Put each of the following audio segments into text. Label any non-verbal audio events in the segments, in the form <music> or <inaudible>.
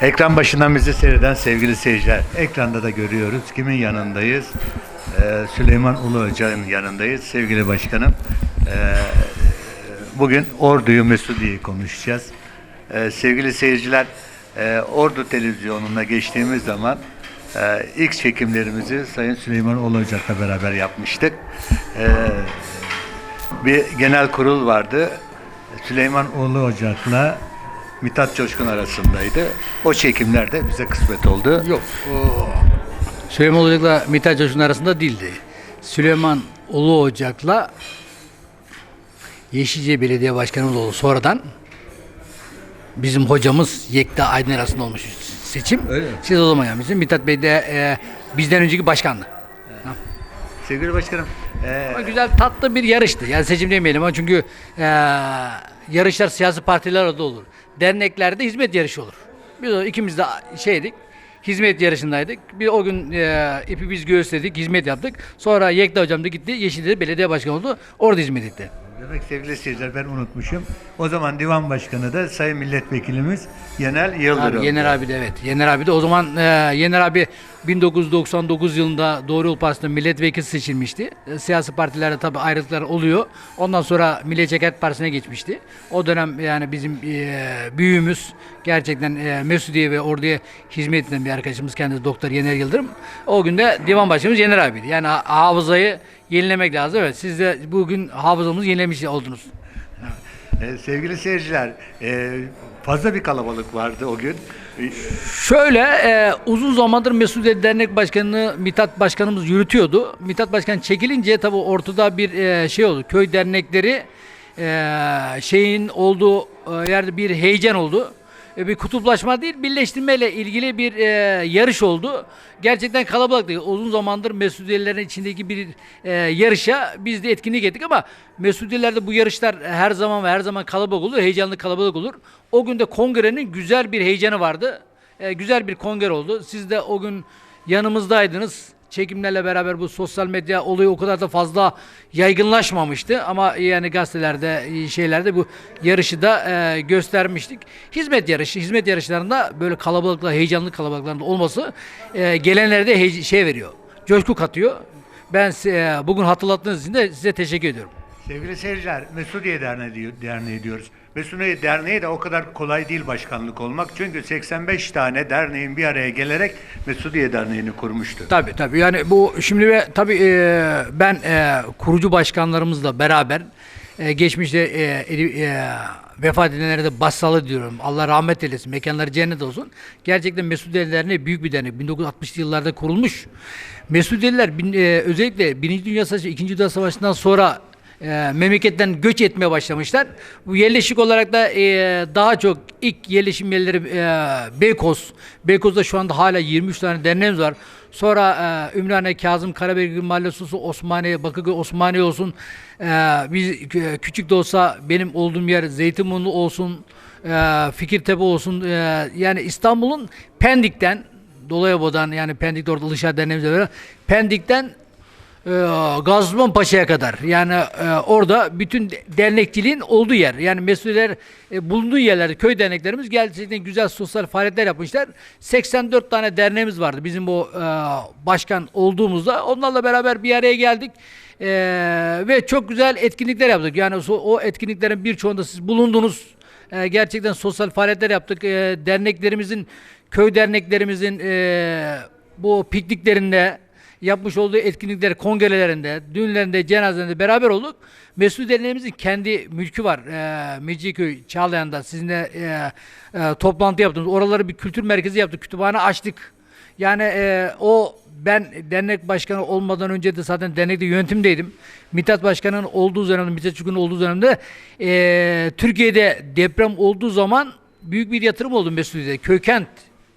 Ekran başından bizi seyreden sevgili seyirciler, ekranda da görüyoruz. Kimin yanındayız? Ee, Süleyman Ulu Hoca'nın yanındayız. Sevgili başkanım, ee, bugün Ordu'yu, Mesudiye'yi konuşacağız. Ee, sevgili seyirciler, ee, Ordu televizyonuna geçtiğimiz zaman ee, ilk çekimlerimizi Sayın Süleyman Ulu Hoca'yla beraber yapmıştık. Ee, bir genel kurul vardı. Süleyman Oğlu Ocak'la Mithat Coşkun arasındaydı. O çekimler de bize kısmet oldu. Yok. O Süleyman Ocak'la Mithat Coşkun arasında değildi. Süleyman Ulu Ocak'la Yeşilce Belediye Başkanımız oldu sonradan. Bizim hocamız Yekta Aydın arasında olmuş seçim. Öyle mi? Siz o zaman yapmışsınız. Mithat Bey de e, bizden önceki başkandı. Sevgili başkanım, e, Ama güzel tatlı bir yarıştı. Yani seçim demeyelim ama çünkü e, yarışlar siyasi partilerle de olur. Derneklerde hizmet yarışı olur. Biz o ikimiz de şeydik. Hizmet yarışındaydık. Bir o gün e, ipi biz göğüsledik, hizmet yaptık. Sonra Yekta hocam da gitti, Yeşilde'de belediye başkanı oldu. Orada hizmet etti. demek sevgili seyirciler ben unutmuşum. O zaman divan başkanı da Sayın Milletvekilimiz Yenel Yıldırım. Abi, Yener abi de evet. Yener abi de o zaman e, Yener abi 1999 yılında Doğru Yol Partisi'nde milletvekili seçilmişti. E, siyasi partilerde tabii ayrılıklar oluyor. Ondan sonra Milliyetçi Hareket Partisi'ne geçmişti. O dönem yani bizim e, büyüğümüz gerçekten e, Mesudiye ve orduya hizmet eden bir arkadaşımız kendisi Doktor Yener Yıldırım. O gün de divan başkanımız Yener abiydi. Yani ha- hafızayı yenilemek lazım. Evet siz de bugün hafızamızı yenilemiş oldunuz. E, sevgili seyirciler, fazla bir kalabalık vardı o gün. Şöyle e, uzun zamandır Mesudiye Dernek Başkanı Mithat Başkanımız yürütüyordu. Mithat Başkan çekilince tabii ortada bir e, şey oldu. Köy dernekleri e, şeyin olduğu e, yerde bir heyecan oldu. E, bir kutuplaşma değil, birleştirmeyle ilgili bir e, yarış oldu. Gerçekten kalabalıktı. Uzun zamandır Mesudiyelerin içindeki bir e, yarışa biz de etkinlik ettik ama Mesudiyelerde bu yarışlar her zaman ve her zaman kalabalık olur, heyecanlı kalabalık olur. O gün de kongrenin güzel bir heyecanı vardı. E, güzel bir kongre oldu. Siz de o gün yanımızdaydınız. Çekimlerle beraber bu sosyal medya olayı o kadar da fazla yaygınlaşmamıştı ama yani gazetelerde e, şeylerde bu yarışı da e, göstermiştik. Hizmet yarışı, hizmet yarışlarında böyle kalabalıkla, heyecanlı kalabalıklarında olması e, gelenlere de hey- şey veriyor. Coşku katıyor. Ben e, bugün hatırlattığınız için de size teşekkür ediyorum. Sevgili seyirciler, Mesudiye Derneği, Derneği diyoruz. Mesudiye Derneği de o kadar kolay değil başkanlık olmak. Çünkü 85 tane derneğin bir araya gelerek Mesudiye Derneği'ni kurmuştu. Tabii tabii yani bu şimdi ve tabii e, ben e, kurucu başkanlarımızla beraber e, geçmişte e, e, vefat edenlere de başsağlığı diyorum. Allah rahmet eylesin. Mekanları cennet olsun. Gerçekten Mesudiye Derneği büyük bir dernek. 1960'lı yıllarda kurulmuş. Mesudiyeliler bin- e, özellikle Birinci Dünya Savaşı, İkinci Dünya Savaşı'ndan sonra e, memleketten göç etmeye başlamışlar. Bu yerleşik olarak da e, daha çok ilk yerleşim yerleri e, Beykoz. Beykoz'da şu anda hala 23 tane derneğimiz var. Sonra e, Ümraniye, Kazım, Karabekir Mahallesi olsun, Osmaniye, Bakırköy, Osmaniye olsun. E, biz kü- küçük de olsa benim olduğum yer Zeytinburnu olsun, e, Fikirtepe olsun. E, yani İstanbul'un Pendik'ten, Dolayabo'dan yani Pendik'te orada Ilışa derneğimizle beraber Pendik'ten e, Gazman Paşa'ya kadar yani e, orada bütün de- dernekçiliğin olduğu yer. Yani mesuller e, bulunduğu yerlerde köy derneklerimiz gerçekten güzel sosyal faaliyetler yapmışlar. 84 tane derneğimiz vardı bizim bu e, başkan olduğumuzda. Onlarla beraber bir araya geldik. E, ve çok güzel etkinlikler yaptık. Yani so- o etkinliklerin birçoğunda siz bulundunuz. E, gerçekten sosyal faaliyetler yaptık. E, derneklerimizin, köy derneklerimizin e, bu pikniklerinde, yapmış olduğu etkinlikler, kongrelerinde, düğünlerinde, cenazelerinde beraber olduk. Mesut Derneğimizin kendi mülkü var. E, Meciköy, Çağlayan'da sizinle e, e, toplantı yaptığımız, oraları bir kültür merkezi yaptık, kütüphane açtık. Yani e, o ben dernek başkanı olmadan önce de zaten dernekte yönetimdeydim. Mithat Başkanı'nın olduğu dönemde, Mithat Çukur'un olduğu dönemde e, Türkiye'de deprem olduğu zaman büyük bir yatırım oldu Mesudiye'de. Köykent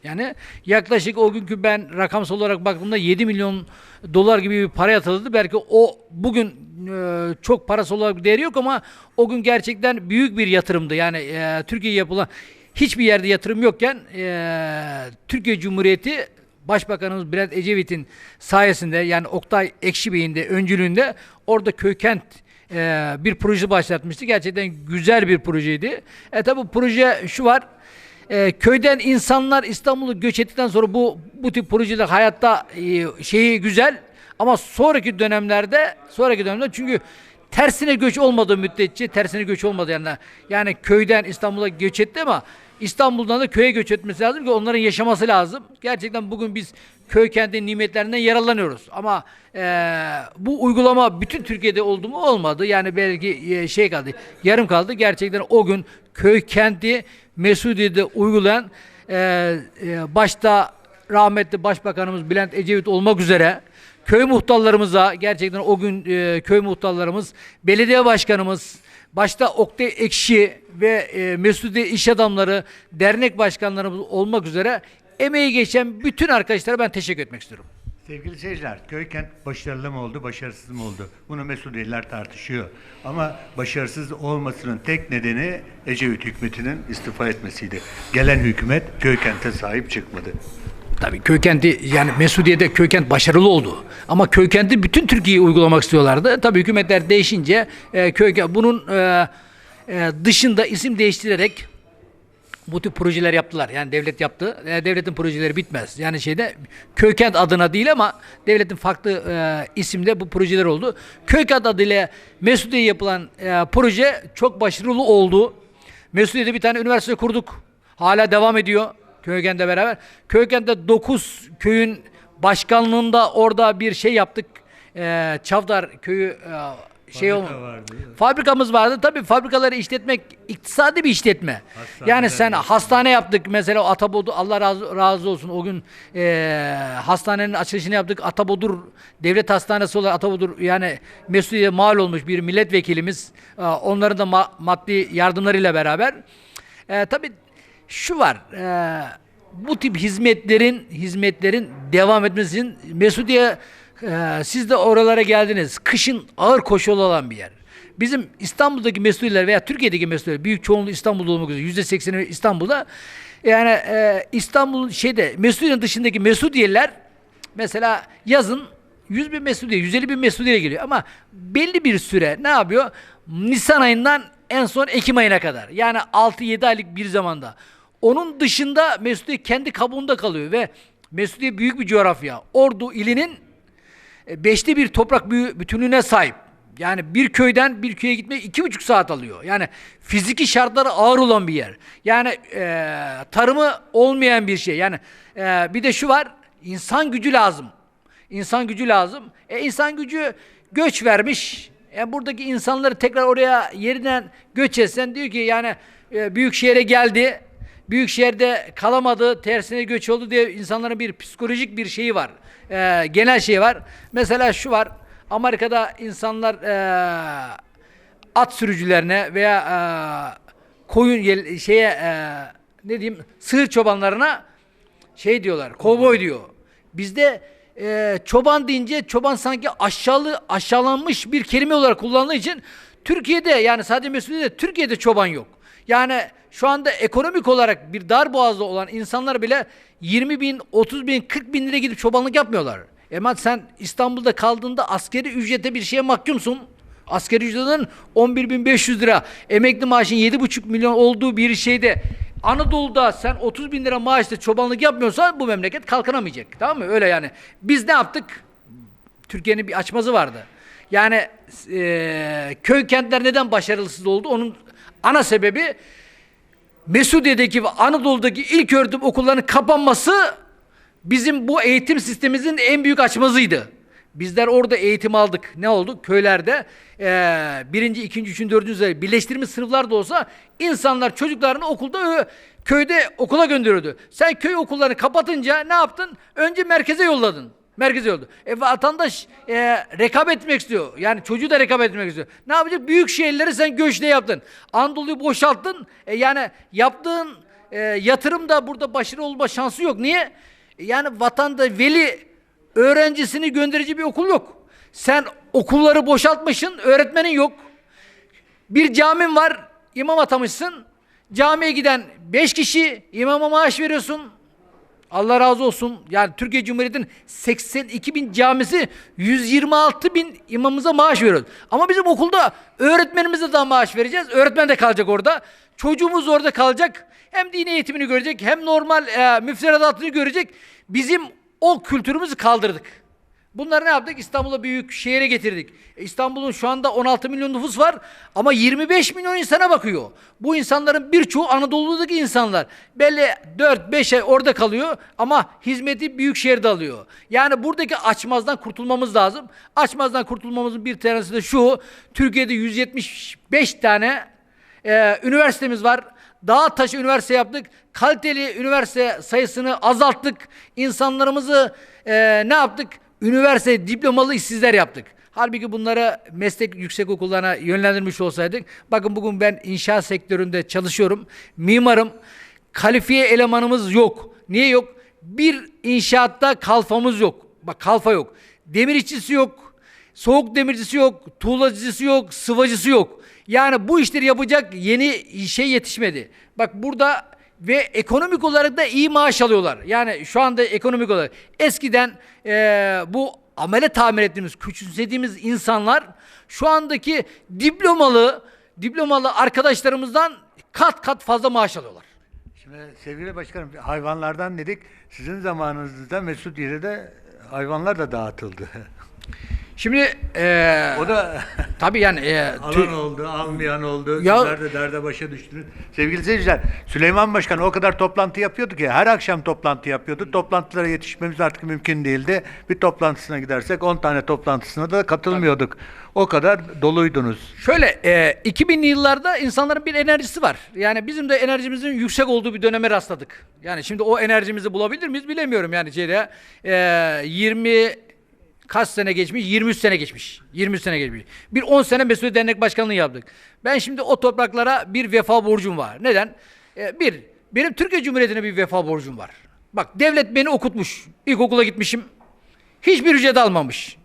yani yaklaşık o günkü ben rakamsal olarak baktığımda 7 milyon dolar gibi bir para yatırıldı. Belki o bugün e, çok parası olarak bir değeri yok ama o gün gerçekten büyük bir yatırımdı. Yani e, Türkiye'ye yapılan hiçbir yerde yatırım yokken e, Türkiye Cumhuriyeti Başbakanımız Bülent Ecevit'in sayesinde yani Oktay Ekşi Bey'in de öncülüğünde orada köykent e, bir proje başlatmıştı. Gerçekten güzel bir projeydi. E tabi proje şu var. E, köyden insanlar İstanbul'u göç ettikten sonra bu bu tip projeler hayatta e, şeyi güzel ama sonraki dönemlerde sonraki dönemde çünkü tersine göç olmadığı müddetçe tersine göç olmadı yani yani köyden İstanbul'a göç etti ama İstanbul'dan da köye göç etmesi lazım ki onların yaşaması lazım. Gerçekten bugün biz köy kendi nimetlerinden yararlanıyoruz. Ama eee, bu uygulama bütün Türkiye'de oldu mu olmadı. Yani belki eee, şey kaldı, yarım kaldı. Gerçekten o gün köy kenti Mesudiye'de uygulayan eee, eee, başta rahmetli Başbakanımız Bülent Ecevit olmak üzere köy muhtarlarımıza gerçekten o gün eee, köy muhtarlarımız, belediye başkanımız, başta Oktay Ekşi ve e, Mesudiye iş adamları, dernek başkanlarımız olmak üzere emeği geçen bütün arkadaşlara ben teşekkür etmek istiyorum. Sevgili seyirciler, köy kent başarılı mı oldu, başarısız mı oldu? Bunu Mesudiyeliler tartışıyor. Ama başarısız olmasının tek nedeni Ecevit hükümetinin istifa etmesiydi. Gelen hükümet köy kente sahip çıkmadı. Tabii köykenti yani Mesudiye'de köykent başarılı oldu. Ama köykenti bütün Türkiye'yi uygulamak istiyorlardı. Tabii hükümetler değişince e, köy bunun e, e, dışında isim değiştirerek bu tip projeler yaptılar. Yani devlet yaptı. E, devletin projeleri bitmez. Yani şeyde köykent adına değil ama devletin farklı e, isimde bu projeler oldu. Köykent adıyla Mesudiye yapılan e, proje çok başarılı oldu. Mesudiye'de bir tane üniversite kurduk. Hala devam ediyor. Köykent'le beraber. Köykent'te 9 köyün başkanlığında orada bir şey yaptık. E, Çavdar köyü e, şey Fabrika olma- vardı. Fabrikamız vardı. Tabii fabrikaları işletmek iktisadi bir işletme. Hastaneler yani sen yaptık. hastane yaptık mesela Atabodur Allah razı, razı olsun o gün eee, hastanenin açılışını yaptık. Atabodur devlet hastanesi olarak Atabodur yani Mesudiye mal olmuş bir milletvekilimiz. Eee, onların da ma- maddi yardımlarıyla beraber. Eee tabii şu var. eee, bu tip hizmetlerin hizmetlerin devam etmesi için Mesudiye eee, siz de oralara geldiniz. Kışın ağır koşulu olan bir yer. Bizim İstanbul'daki mesuller veya Türkiye'deki mesuller büyük çoğunluğu İstanbul'da olmak üzere yüzde sekseni İstanbul'da yani e, İstanbul şeyde Mesudiye'nin dışındaki Mesudiyeler mesela yazın 100 bin Mesudiye 150 bin Mesudiye geliyor ama belli bir süre ne yapıyor? Nisan ayından en son Ekim ayına kadar yani 6-7 aylık bir zamanda. Onun dışında Mesudiye kendi kabuğunda kalıyor ve Mesudiye büyük bir coğrafya. Ordu ilinin e, beşte bir toprak bütünlüğüne sahip. Yani bir köyden bir köye gitmek iki buçuk saat alıyor. Yani fiziki şartları ağır olan bir yer. Yani e, tarımı olmayan bir şey. Yani e, bir de şu var, insan gücü lazım. İnsan gücü lazım. E insan gücü göç vermiş. E, buradaki insanları tekrar oraya yeniden göç etsen diyor ki yani e, büyük şehre geldi. Büyük şehirde kalamadı, tersine göç oldu diye insanların bir psikolojik bir şeyi var. Ee, genel şey var. Mesela şu var. Amerika'da insanlar ee, at sürücülerine veya ee, koyun şeye ee, ne diyeyim sığır çobanlarına şey diyorlar. Kovboy diyor. Bizde e, çoban deyince çoban sanki aşağılı aşağılanmış bir kelime olarak kullanıldığı için Türkiye'de yani sadece Mesudiye'de Türkiye'de çoban yok. Yani şu anda ekonomik olarak bir dar boğazda olan insanlar bile 20 bin, 30 bin, 40 bin lira gidip çobanlık yapmıyorlar. Ama sen İstanbul'da kaldığında askeri ücrete bir şeye mahkumsun. Askeri ücretin 11.500 lira, emekli maaşın 7,5 milyon olduğu bir şeyde Anadolu'da sen 30 bin lira maaşla çobanlık yapmıyorsan bu memleket kalkınamayacak. Tamam mı? Öyle yani. Biz ne yaptık? Türkiye'nin bir açmazı vardı. Yani eee, köy kentler neden başarısız oldu? Onun ana sebebi Mesudiye'deki ve Anadolu'daki ilk öğretim okullarının kapanması bizim bu eğitim sistemimizin en büyük açmazıydı. Bizler orada eğitim aldık. Ne oldu? Köylerde eee, birinci, ikinci, üçüncü, dördüncü sınıf birleştirilmiş sınıflar da olsa insanlar çocuklarını okulda köyde okula gönderiyordu. Sen köy okullarını kapatınca ne yaptın? Önce merkeze yolladın. Merkeze yoldu. E vatandaş e, rekabet etmek istiyor. Yani çocuğu da rekabet etmek istiyor. Ne yapacak? Büyük şehirleri sen göçle yaptın. Anadolu'yu boşalttın. E, yani yaptığın e, yatırım da burada başarılı olma şansı yok. Niye? E, Yani vatanda veli öğrencisini gönderici bir okul yok. Sen okulları boşaltmışsın, öğretmenin yok. Bir camin var, imam atamışsın. Camiye giden beş kişi imama maaş veriyorsun. Allah razı olsun. Yani Türkiye Cumhuriyeti'nin 82 bin camisi 126 bin imamımıza maaş veriyoruz. Ama bizim okulda öğretmenimize daha maaş vereceğiz. Öğretmen de kalacak orada. Çocuğumuz orada kalacak. Hem dini eğitimini görecek hem normal e, müfredatını görecek. Bizim o kültürümüzü kaldırdık. Bunları ne yaptık? İstanbul'a büyük şehire getirdik. E, İstanbul'un şu anda 16 milyon nüfus var ama 25 milyon insana bakıyor. Bu insanların birçoğu Anadolu'daki insanlar. Belli 4-5 ay orada kalıyor ama hizmeti büyük şehirde alıyor. Yani buradaki açmazdan kurtulmamız lazım. Açmazdan kurtulmamızın bir tanesi de şu. Türkiye'de 175 tane e, üniversitemiz var. Dağ taşı üniversite yaptık. Kaliteli üniversite sayısını azalttık. İnsanlarımızı e, ne yaptık? Üniversite diplomalı işsizler yaptık. Halbuki bunları meslek yüksek okullarına yönlendirmiş olsaydık. Bakın bugün ben inşaat sektöründe çalışıyorum. Mimarım. Kalifiye elemanımız yok. Niye yok? Bir inşaatta kalfamız yok. Bak kalfa yok. Demir işçisi yok. Soğuk demircisi yok, tuğlacısı yok, sıvacısı yok. Yani bu işleri yapacak yeni şey yetişmedi. Bak burada ve ekonomik olarak da iyi maaş alıyorlar. Yani şu anda ekonomik olarak. Eskiden eee, bu amele tamir ettiğimiz, küçümsediğimiz insanlar şu andaki diplomalı, diplomalı arkadaşlarımızdan kat kat fazla maaş alıyorlar. Şimdi sevgili başkanım hayvanlardan dedik. Sizin zamanınızda Mesudiye'de de hayvanlar da dağıtıldı. <laughs> Şimdi eee o da tabii yani <laughs> tü- alan oldu, almayan oldu. Ya- Sizler de derde başa düştünüz. Sevgili seyirciler, Süleyman Başkan o kadar toplantı yapıyordu ki her akşam toplantı yapıyordu. Toplantılara yetişmemiz artık mümkün değildi. Bir toplantısına gidersek 10 tane toplantısına da katılmıyorduk. O kadar doluydunuz. Şöyle e, 2000'li yıllarda insanların bir enerjisi var. Yani bizim de enerjimizin yüksek olduğu bir döneme rastladık. Yani şimdi o enerjimizi bulabilir miyiz bilemiyorum yani şeyde e, 20 kaç sene geçmiş? 23 sene geçmiş. 23 sene geçmiş. Bir 10 sene Mesut Dernek Başkanlığı yaptık. Ben şimdi o topraklara bir vefa borcum var. Neden? E, bir, benim Türkiye Cumhuriyeti'ne bir vefa borcum var. Bak devlet beni okutmuş. İlkokula gitmişim. Hiçbir ücret almamış.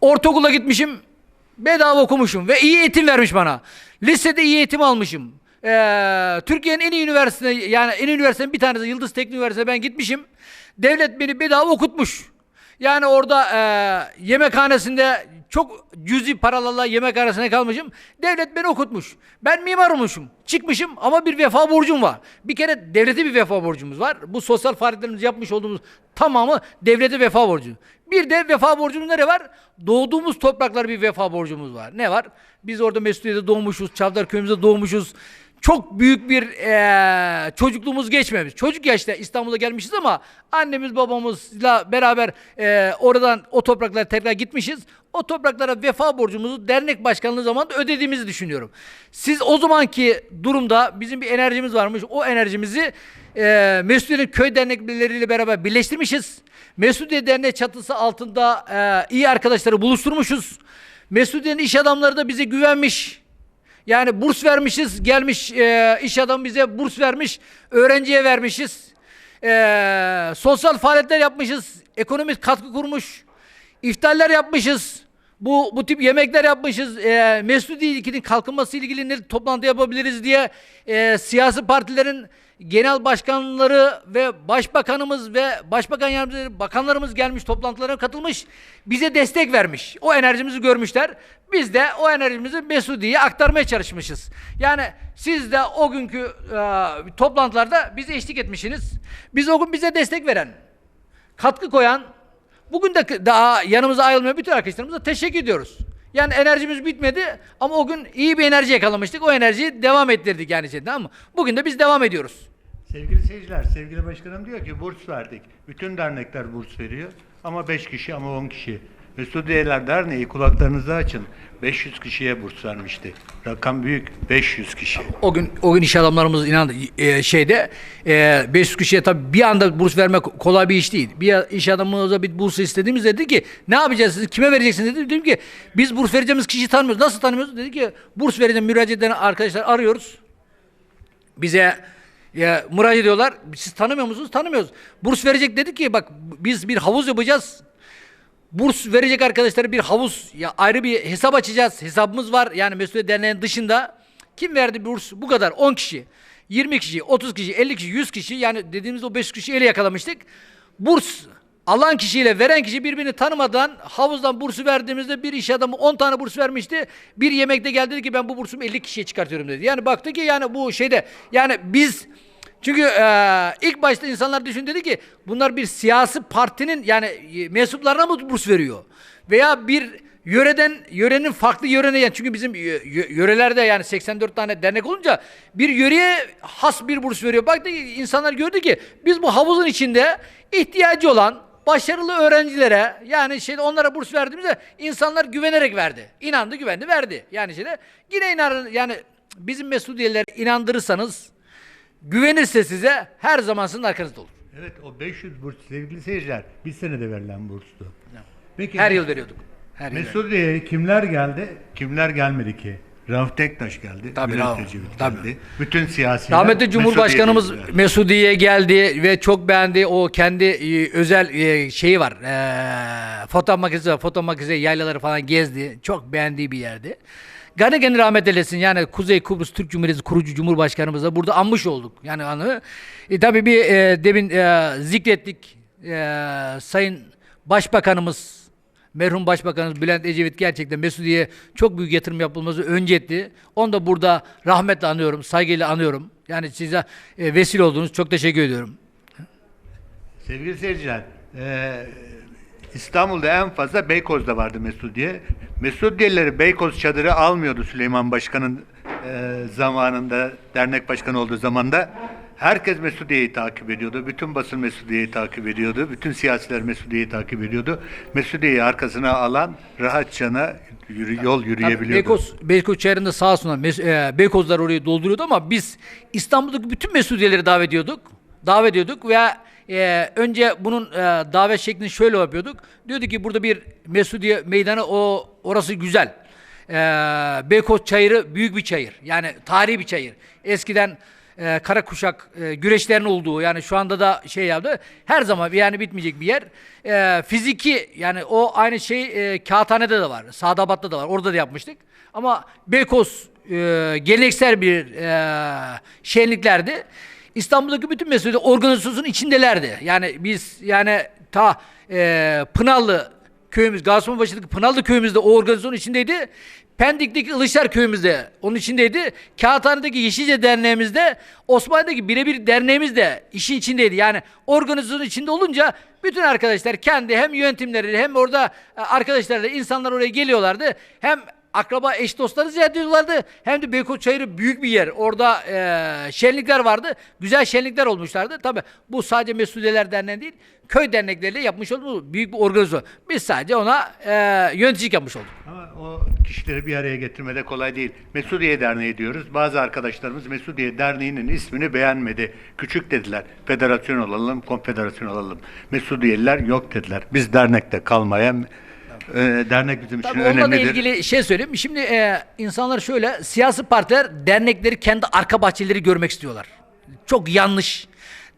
Ortaokula gitmişim. Bedava okumuşum ve iyi eğitim vermiş bana. Lisede iyi eğitim almışım. Ee, Türkiye'nin en iyi üniversitesi yani en iyi üniversitenin bir tanesi Yıldız Teknik Üniversitesi ben gitmişim. Devlet beni bedava okutmuş. Yani orada e, yemekhanesinde çok cüzi paralarla yemekhanesine kalmışım. Devlet beni okutmuş. Ben mimar olmuşum. Çıkmışım ama bir vefa borcum var. Bir kere devlete bir vefa borcumuz var. Bu sosyal faaliyetlerimizi yapmış olduğumuz tamamı devlete vefa borcu. Bir de vefa borcumuz nere var? Doğduğumuz topraklara bir vefa borcumuz var. Ne var? Biz orada Mesudiye'de doğmuşuz, Çavdar köyümüzde doğmuşuz. Çok büyük bir eee, çocukluğumuz geçmemiş. Çocuk yaşta İstanbul'a gelmişiz ama annemiz babamızla beraber eee, oradan o topraklara tekrar gitmişiz. O topraklara vefa borcumuzu dernek başkanlığı zamanında ödediğimizi düşünüyorum. Siz o zamanki durumda bizim bir enerjimiz varmış. O enerjimizi eee Mesudiye'nin köy dernekleriyle beraber birleştirmişiz. Mesudiye Derneği çatısı altında eee, iyi arkadaşları buluşturmuşuz. Mesudiye'nin iş adamları da bize güvenmiş. Yani burs vermişiz, gelmiş e, iş adamı bize burs vermiş, öğrenciye vermişiz. E, sosyal faaliyetler yapmışız, ekonomik katkı kurmuş, iftarlar yapmışız. Bu bu tip yemekler yapmışız. E, Mesudi ilginin kalkınması ilgili ne toplantı yapabiliriz diye e, siyasi partilerin genel başkanları ve başbakanımız ve başbakan yardımcıları, bakanlarımız gelmiş toplantılara katılmış. Bize destek vermiş. O enerjimizi görmüşler. Biz de o enerjimizi Mesudi'ye aktarmaya çalışmışız. Yani siz de o günkü e, toplantılarda bize eşlik etmişsiniz. Biz o gün bize destek veren, katkı koyan, bugün de daha yanımıza ayrılmayan bütün arkadaşlarımıza teşekkür ediyoruz. Yani enerjimiz bitmedi ama o gün iyi bir enerji yakalamıştık. O enerjiyi devam ettirdik yani şey, tamam mı? Bugün de biz devam ediyoruz. Sevgili seyirciler, sevgili başkanım diyor ki burs verdik. Bütün dernekler burs veriyor. Ama 5 kişi ama 10 kişi. Mesudiyeler Derneği kulaklarınızı açın. 500 kişiye burs vermişti. Rakam büyük. 500 kişi. O gün o gün iş adamlarımız inan e, şeyde e, 500 kişiye tabii bir anda burs vermek kolay bir iş değil. Bir iş adamımıza bir burs istediğimizde dedi ki ne yapacağız siz kime vereceksiniz dedi. Dedim ki biz burs vereceğimiz kişiyi tanımıyoruz. Nasıl tanımıyoruz? Dedi ki burs vereceğim müracaat eden arkadaşlar arıyoruz. Bize ya, müracaat ediyorlar. Siz tanımıyor musunuz? Tanımıyoruz. Burs verecek dedi ki bak biz bir havuz yapacağız. Burs verecek arkadaşlara bir havuz ya ayrı bir hesap açacağız. Hesabımız var. Yani Mesut Derneği'nin dışında kim verdi burs? Bu kadar 10 kişi. 20 kişi, 30 kişi, 50 kişi, 100 kişi yani dediğimiz o 5 kişiyi ele yakalamıştık. Burs alan kişiyle veren kişi birbirini tanımadan havuzdan bursu verdiğimizde bir iş adamı 10 tane burs vermişti. Bir yemekte geldi dedi ki ben bu bursumu 50 kişiye çıkartıyorum dedi. Yani baktı ki yani bu şeyde yani biz çünkü eee, ilk başta insanlar düşün dedi ki bunlar bir siyasi partinin yani e, mensuplarına mı burs veriyor? Veya bir yöreden yörenin farklı yörene yani çünkü bizim yö- yö- yörelerde yani 84 tane dernek olunca bir yöreye has bir burs veriyor. Baktı insanlar gördü ki biz bu havuzun içinde ihtiyacı olan başarılı öğrencilere yani şey onlara burs verdiğimizde insanlar güvenerek verdi. İnandı, güvendi, verdi. Yani şeyde yine inanın yani bizim Mesudiyeler inandırırsanız güvenirse size her zaman sizin arkanızda olur. Evet o 500 burs sevgili seyirciler bir senede verilen burstu. Peki Her yıl veriyorduk. Her yıl. Mesudiye'ye kimler geldi? Kimler gelmedi ki? Rauf Tektaş geldi. Tabii, Bülent Rauf, tabii. geldi. Bütün siyasiler Rahmetli Cumhurbaşkanımız Mesudiye'ye. Mesudiye'ye geldi ve çok beğendi. O kendi e, özel e, şeyi var. E, foto makinesi var. Foto makinesi yaylaları falan gezdi. Çok beğendiği bir yerdi. Gani rahmet eylesin. Yani Kuzey Kıbrıs Türk Cumhuriyeti kurucu Cumhurbaşkanımız da burada anmış olduk. Yani anı. E, tabii bir e, demin e, zikrettik. E, Sayın Başbakanımız Merhum Başbakanımız Bülent Ecevit gerçekten Mesudiye'ye çok büyük yatırım yapılması önce etti. Onu da burada rahmetle anıyorum, saygıyla anıyorum. Yani size e, vesile oldunuz. Çok teşekkür ediyorum. Sevgili seyirciler, eee, İstanbul'da en fazla Beykoz'da vardı Mesudiye. Mesudiyelileri Beykoz çadırı almıyordu Süleyman Başkan'ın eee, zamanında, dernek başkanı olduğu zamanda. Herkes Mesudiye'yi takip ediyordu. Bütün basın Mesudiye'yi takip ediyordu. Bütün siyasiler Mesudiye'yi takip ediyordu. Mesudiye'yi arkasına alan rahatçana yürü, yol yürüyebiliyordu. Beykoz, Beykoz çayırında sağ olsunlar mes- e, Beykozlar orayı dolduruyordu ama biz İstanbul'daki bütün Mesudiyeleri davet ediyorduk. Davet ediyorduk ve e, önce bunun e, davet şeklini şöyle yapıyorduk. Diyordu ki burada bir Mesudiye meydanı o orası güzel. E, Beykoz çayırı büyük bir çayır. Yani tarihi bir çayır. Eskiden e, kara kuşak e, güreşlerin olduğu yani şu anda da şey yaptı. Her zaman yani bitmeyecek bir yer. E, fiziki yani o aynı şey e, Kağıthane'de de var. Sadabat'ta da var. Orada da yapmıştık. Ama Beykoz e, geleneksel bir e, şenliklerdi. İstanbul'daki bütün mesuliyet organizasyonun içindelerdi. Yani biz yani ta e, Pınarlı köyümüz, Gaziosmanbaşı'daki Pınarlı köyümüzde o organizasyonun içindeydi. Pendik'teki Ilışlar köyümüzde onun içindeydi. Kağıthane'deki Yeşilce derneğimizde, Osmanlı'daki birebir derneğimiz de işin içindeydi. Yani organizasyonun içinde olunca bütün arkadaşlar kendi hem yönetimleriyle hem orada e, arkadaşlarıyla insanlar oraya geliyorlardı. Hem akraba eş dostları ziyaret ediyorlardı. Hem de Beykoz Çayırı büyük bir yer. Orada e, şenlikler vardı. Güzel şenlikler olmuşlardı. Tabi bu sadece Mesudiyeler Derneği değil, köy dernekleriyle yapmış olduğumuz büyük bir organizasyon. Biz sadece ona e, yöneticilik yapmış olduk. Ama o kişileri bir araya getirmede kolay değil. Mesudiye Derneği diyoruz. Bazı arkadaşlarımız Mesudiye Derneği'nin ismini beğenmedi. Küçük dediler. Federasyon olalım, konfederasyon olalım. Mesudiyeliler yok dediler. Biz dernekte kalmaya e, dernek bizim için Tabii onunla da ilgili şey söyleyeyim. Şimdi e, insanlar şöyle siyasi partiler dernekleri kendi arka bahçeleri görmek istiyorlar. Çok yanlış.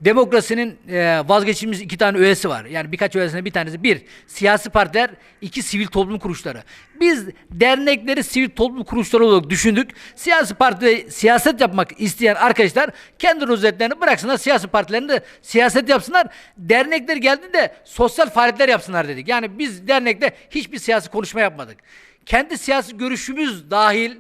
Demokrasinin e, iki tane öğesi var. Yani birkaç öğesinde bir tanesi bir siyasi partiler, iki sivil toplum kuruluşları. Biz dernekleri sivil toplum kuruluşları olarak düşündük. Siyasi partide siyaset yapmak isteyen arkadaşlar kendi rozetlerini bıraksınlar. Siyasi partilerin de siyaset yapsınlar. Dernekler geldi de sosyal faaliyetler yapsınlar dedik. Yani biz dernekte hiçbir siyasi konuşma yapmadık. Kendi siyasi görüşümüz dahil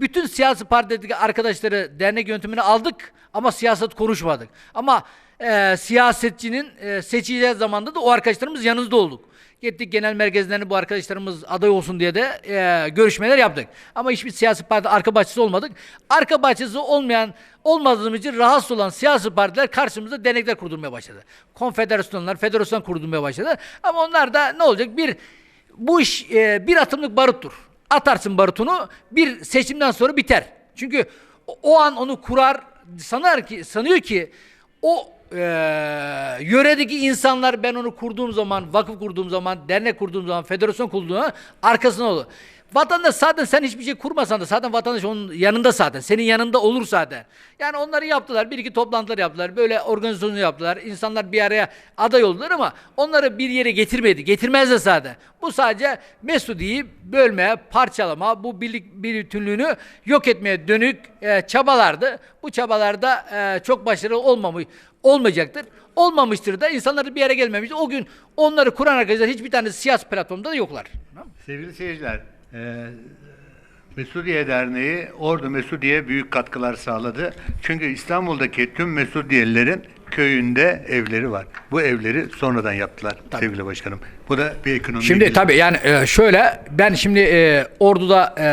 bütün siyasi partideki arkadaşları dernek yönetimine aldık ama siyaset konuşmadık. Ama e, siyasetçinin e, seçileceği zamanda da o arkadaşlarımız yanınızda olduk. Gittik genel merkezlerine bu arkadaşlarımız aday olsun diye de e, görüşmeler yaptık. Ama hiçbir siyasi parti arka bahçesi olmadık. Arka bahçesi olmayan, olmadığımız için rahatsız olan siyasi partiler karşımızda dernekler kurdurmaya başladı. Konfederasyonlar, federasyon kurdurmaya başladı. Ama onlar da ne olacak? Bir bu iş e, bir atımlık baruttur. Atarsın barutunu bir seçimden sonra biter. Çünkü o, an onu kurar sanar ki sanıyor ki o e, yöredeki insanlar ben onu kurduğum zaman, vakıf kurduğum zaman, dernek kurduğum zaman, federasyon kurduğum zaman arkasına olur. Vatandaş zaten sen hiçbir şey kurmasan da zaten vatandaş onun yanında zaten. Senin yanında olur zaten. Yani onları yaptılar. Bir iki toplantılar yaptılar. Böyle organizasyonu yaptılar. İnsanlar bir araya aday oldular ama onları bir yere getirmedi. Getirmez de zaten. Bu sadece Mesudi'yi bölmeye, parçalama, bu birlik bir bütünlüğünü yok etmeye dönük e, çabalardı. Bu çabalarda e, çok başarılı olmamış olmayacaktır. Olmamıştır da insanlar bir yere gelmemiştir. O gün onları kuran arkadaşlar hiçbir tane siyasi platformda da yoklar. Sevgili seyirciler, e, Mesudiye Derneği Ordu Mesudiye büyük katkılar sağladı. Çünkü İstanbul'daki tüm Mesudiyelilerin köyünde evleri var. Bu evleri sonradan yaptılar sevgili başkanım. Bu da bir ekonomi. Şimdi tabii yani e, şöyle ben şimdi e, Ordu'da e,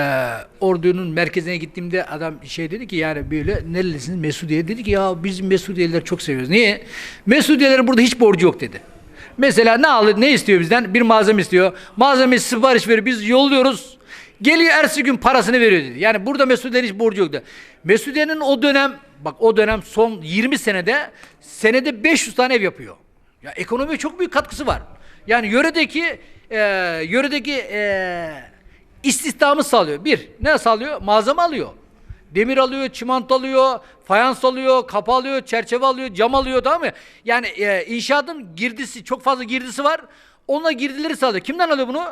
Ordu'nun merkezine gittiğimde adam şey dedi ki yani böyle nerelisiniz Mesudiye dedi ki ya biz Mesudiyeliler çok seviyoruz. Niye? Mesudiyelerin burada hiç borcu yok dedi. Mesela ne alır ne istiyor bizden? Bir malzeme istiyor. Malzeme sipariş veriyor biz yolluyoruz. Geliyor ertesi gün parasını veriyor dedi. Yani burada Mesudiye'nin hiç borcu yoktu. Mesudiye'nin o dönem bak o dönem son 20 senede senede 500 tane ev yapıyor. Ya ekonomiye çok büyük katkısı var. Yani yöredeki e, yöredeki e, istihdamı sağlıyor. Bir, ne sağlıyor? Malzeme alıyor. Demir alıyor, çimento alıyor, fayans alıyor, kapı alıyor, çerçeve alıyor, cam alıyor tamam mı? Yani e, inşaatın girdisi, çok fazla girdisi var. Onunla girdileri sağlıyor. Kimden alıyor bunu?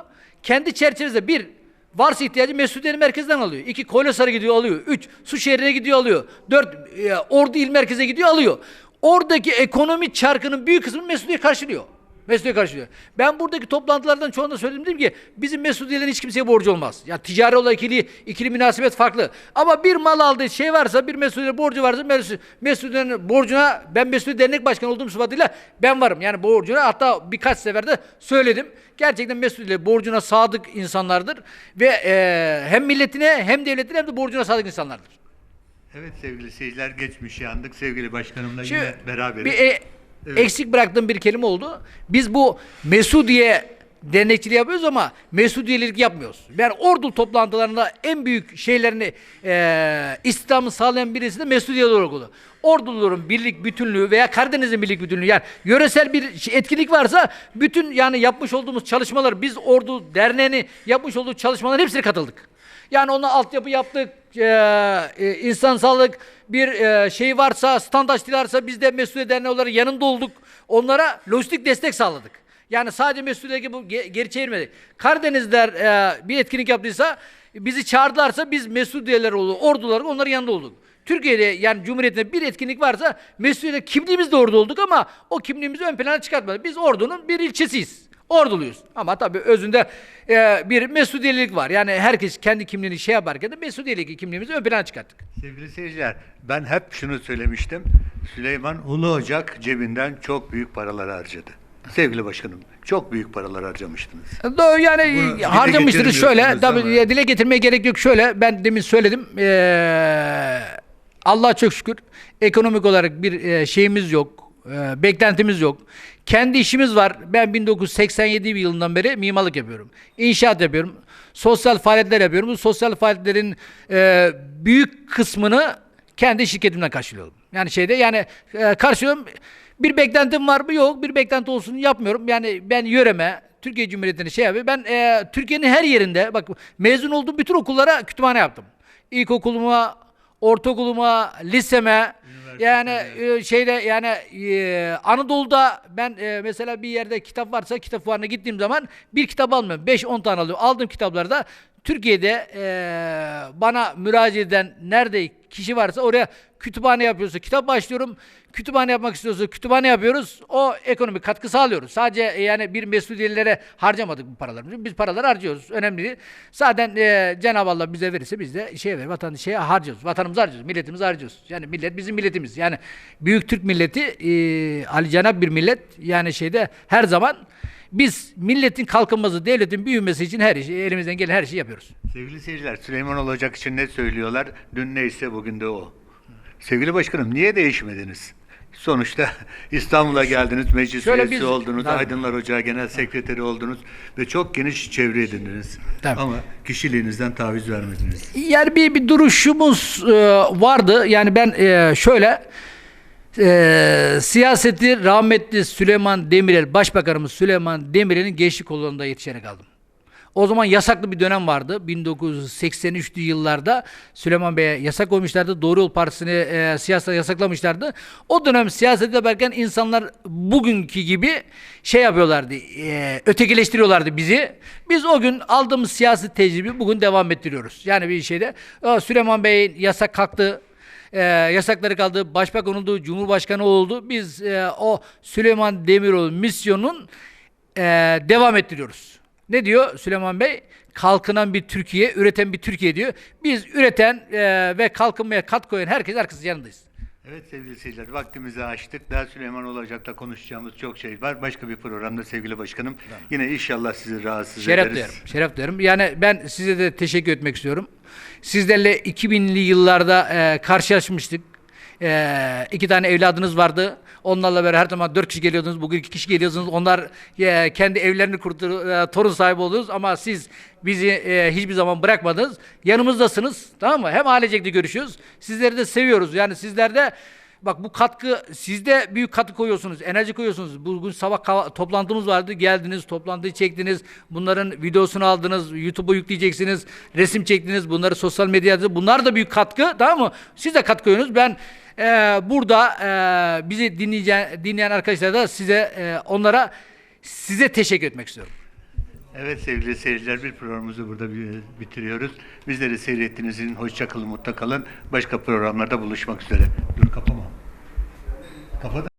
Kendi çerçevesinde bir, varsa ihtiyacı Mesudiye'nin merkezden alıyor. İki, Koylasar'a gidiyor alıyor. Üç, Suşehir'e gidiyor alıyor. Dört, e, Ordu il merkeze gidiyor alıyor. Oradaki ekonomi çarkının büyük kısmını Mesudiye karşılıyor. Mesudiye karşılıyor. Ben buradaki toplantılardan çoğunda söyledim dedim ki bizim Mesudiye'lerin hiç kimseye borcu olmaz. Ya ticari olarak ikili, ikili münasebet farklı. Ama bir mal aldığı şey varsa bir Mesudiye borcu varsa Mes- Mesudiye'nin borcuna ben Mesudiye Dernek Başkanı olduğum sıfatıyla ben varım. Yani borcuna hatta birkaç seferde söyledim. Gerçekten Mesudiye borcuna sadık insanlardır ve e, hem milletine hem devletine hem de borcuna sadık insanlardır. Evet sevgili seyirciler geçmiş yandık. Sevgili başkanımla Şimdi yine beraberiz. Bir e- Evet. eksik bıraktığım bir kelime oldu. Biz bu Mesudiye dernekçiliği yapıyoruz ama Mesudiyelik yapmıyoruz. Yani ordu toplantılarında en büyük şeylerini e, istihdamı sağlayan birisi de Mesudiye oldu. Orduluların birlik bütünlüğü veya Karadeniz'in birlik bütünlüğü yani yöresel bir şey- etkinlik varsa bütün yani yapmış olduğumuz çalışmalar biz Ordu Derneği'ni yapmış olduğu çalışmaların hepsine katıldık. Yani ona altyapı yaptık, e, e, insan sağlık bir e, şey varsa, stand açtılarsa biz de Mesudiye Derneği olarak yanında olduk. Onlara lojistik destek sağladık. Yani sadece Mesudiye'ye bu ge- geri çevirmedik. Karadenizler e, bir etkinlik yaptıysa, bizi çağırdılarsa biz Mesudiyeler oldu, ordular onların yanında olduk. Türkiye'de yani Cumhuriyet'te bir etkinlik varsa Mesudiye'de kimliğimiz de orada olduk ama o kimliğimizi ön plana çıkartmadık. Biz ordunun bir ilçesiyiz. Orduluyuz. Ama tabii özünde e, bir mesudiyelik var. Yani herkes kendi kimliğini şey yaparken de mesudiyelik kimliğimizi ön plana çıkarttık. Sevgili seyirciler, ben hep şunu söylemiştim. Süleyman Ulu Ocak cebinden çok büyük paralar harcadı. Sevgili başkanım, çok büyük paralar harcamıştınız. Doğru yani Bunu dile harcamıştır şöyle. Tabii dile getirmeye gerek yok. Şöyle ben demin söyledim. Ee, Allah'a çok şükür ekonomik olarak bir e, şeyimiz yok. e, beklentimiz yok. Kendi işimiz var. Ben 1987 yılından beri mimarlık yapıyorum. İnşaat yapıyorum. Sosyal faaliyetler yapıyorum. Bu sosyal faaliyetlerin e, büyük kısmını kendi şirketimden karşılıyorum. Yani şeyde yani e, karşılıyorum. Bir beklentim var mı? Yok. Bir beklenti olsun yapmıyorum. Yani ben yöreme, Türkiye Cumhuriyeti'ne şey yapıyor. Ben e, Türkiye'nin her yerinde bak mezun olduğum bütün okullara kütüphane yaptım. İlkokuluma, ortaokuluma, liseme yani e, şeyde yani e, Anadolu'da ben e, mesela bir yerde kitap varsa kitap fuarına gittiğim zaman bir kitap almıyorum. 5-10 tane alıyorum. Aldığım kitapları da Türkiye'de e, bana müracaat eden nerede kişi varsa oraya kütüphane yapıyorsa kitap başlıyorum. Kütüphane yapmak istiyorsa kütüphane yapıyoruz. O ekonomik katkı sağlıyoruz. Sadece e, yani bir mesudiyelilere harcamadık bu paraları. Biz paraları harcıyoruz. Önemli değil. Zaten e, Cenab-ı Allah bize verirse biz de şey ver, vatan şeye harcıyoruz. Vatanımızı harcıyoruz. Milletimizi harcıyoruz. Yani millet bizim milletimiz. Yani büyük Türk milleti e, Ali Cenab bir millet. Yani şeyde her zaman biz milletin kalkınması, devletin büyümesi için her işi, elimizden gelen her şeyi yapıyoruz. Sevgili seyirciler, Süleyman Olacak için ne söylüyorlar? Dün neyse bugün de o. Sevgili başkanım, niye değişmediniz? Sonuçta <laughs> İstanbul'a geldiniz, meclis Şöyle üyesi biz- oldunuz, Tabii. Aydınlar Ocağı Genel Sekreteri oldunuz ve çok geniş çevre edindiniz. Tabii. Ama kişiliğinizden taviz vermediniz. Yani bir, bir duruşumuz e, vardı. Yani ben e, şöyle e, siyaseti rahmetli Süleyman Demirel, Başbakanımız Süleyman Demirel'in gençlik kollarında yetişerek aldım. O zaman yasaklı bir dönem vardı. 1983'lü yıllarda Süleyman Bey'e yasak koymuşlardı. Doğru Yol Partisi'ni e, siyasete yasaklamışlardı. O dönem siyaset yaparken insanlar bugünkü gibi şey yapıyorlardı. E, ötekileştiriyorlardı bizi. Biz o gün aldığımız siyasi tecrübeyi bugün devam ettiriyoruz. Yani bir şeyde "Aa, Süleyman Bey'in yasak kalktı. E, yasakları kaldı. Başbakan oldu. Cumhurbaşkanı oldu. Biz e, o Süleyman Demirel misyonun e, devam ettiriyoruz. Ne diyor Süleyman Bey? Kalkınan bir Türkiye, üreten bir Türkiye diyor. Biz üreten e, ve kalkınmaya kat koyan herkes herkesin yanındayız. Evet sevgili seyirciler vaktimizi açtık. Daha Süleyman Olacak'ta konuşacağımız çok şey var. Başka bir programda sevgili başkanım. Yine inşallah sizi rahatsız Şeref ederiz. duyarım. Şeref duyarım. Yani ben size de teşekkür etmek istiyorum. Sizlerle 2000'li yıllarda e, karşılaşmıştık. E, iki tane evladınız vardı. Onlarla beraber her zaman dört kişi geliyordunuz. Bugün iki kişi geliyorsunuz. Onlar e, kendi evlerini kurdu, e, torun sahibi oldunuz. Ama siz bizi e, hiçbir zaman bırakmadınız. Yanımızdasınız. Tamam mı? Hem ailecekle görüşüyoruz. Sizleri de seviyoruz. Yani sizlerde Bak bu katkı sizde büyük katkı koyuyorsunuz, enerji koyuyorsunuz. Bugün sabah toplantımız vardı. Geldiniz, toplantıyı çektiniz. Bunların videosunu aldınız. YouTube'a yükleyeceksiniz. Resim çektiniz. Bunları sosyal medyada bunlar da büyük katkı, tamam mı? Siz de katkı koyuyorsunuz. Ben e, burada e, bizi dinleyen dinleyen arkadaşlara da size e, onlara size teşekkür etmek istiyorum. Evet sevgili seyirciler bir programımızı burada bi- bitiriyoruz. Bizleri seyrettiğiniz için hoşça kalın, mutlu kalın. Başka programlarda buluşmak üzere. Dur kapama. Kapat.